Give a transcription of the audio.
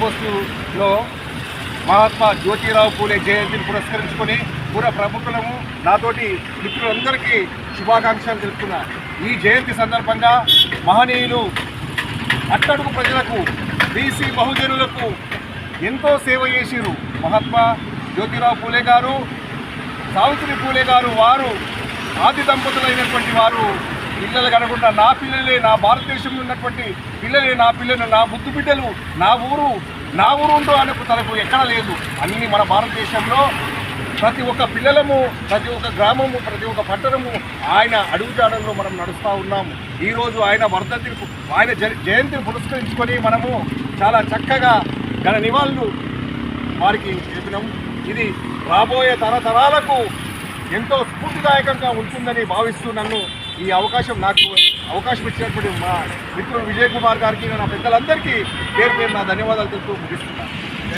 పోస్టులో మహాత్మా జ్యోతిరావు పూలే జయంతిని పురస్కరించుకొని కూడా ప్రముఖులము నాతోటి మిత్రులందరికీ శుభాకాంక్షలు తెలుపుతున్నా. ఈ జయంతి సందర్భంగా మహనీయులు అట్టడుగు ప్రజలకు బీసీ బహుజనులకు ఎంతో సేవ చేసిరు మహాత్మా జ్యోతిరావు పూలే గారు సావిత్రి పూలే గారు వారు ఆది దంపతులైనటువంటి వారు పిల్లలు కనకుండా నా పిల్లలే నా భారతదేశంలో ఉన్నటువంటి పిల్లలే నా పిల్లలు నా ముద్దు బిడ్డలు నా ఊరు నా ఊరు ఉండు అనుకు తనకు ఎక్కడ లేదు. అన్ని మన భారతదేశంలో ప్రతి ఒక్క పిల్లలము ప్రతి ఒక్క గ్రామము ప్రతి ఒక్క పట్టణము ఆయన అడుగుజాడల్లో మనం నడుస్తూ ఉన్నాము ఈరోజు ఆయన వర్ధంతిని ఆయన జ- జయంతిని పురస్కరించుకొని మనము చాలా చక్కగా గల నివాళులు వారికి చెప్పినాము ఇది రాబోయే తరతరాలకు ఎంతో స్ఫూర్తిదాయకంగా ఉంటుందని భావిస్తూ నన్ను ఈ అవకాశం నాకు అవకాశం ఇచ్చినటువంటి మా మిత్రుడు విజయ్ కుమార్ గారికి నా పెద్దలందరికీ పేరు పేరు నా ధన్యవాదాలు తెలుపుతూ ముగిస్తున్నాను.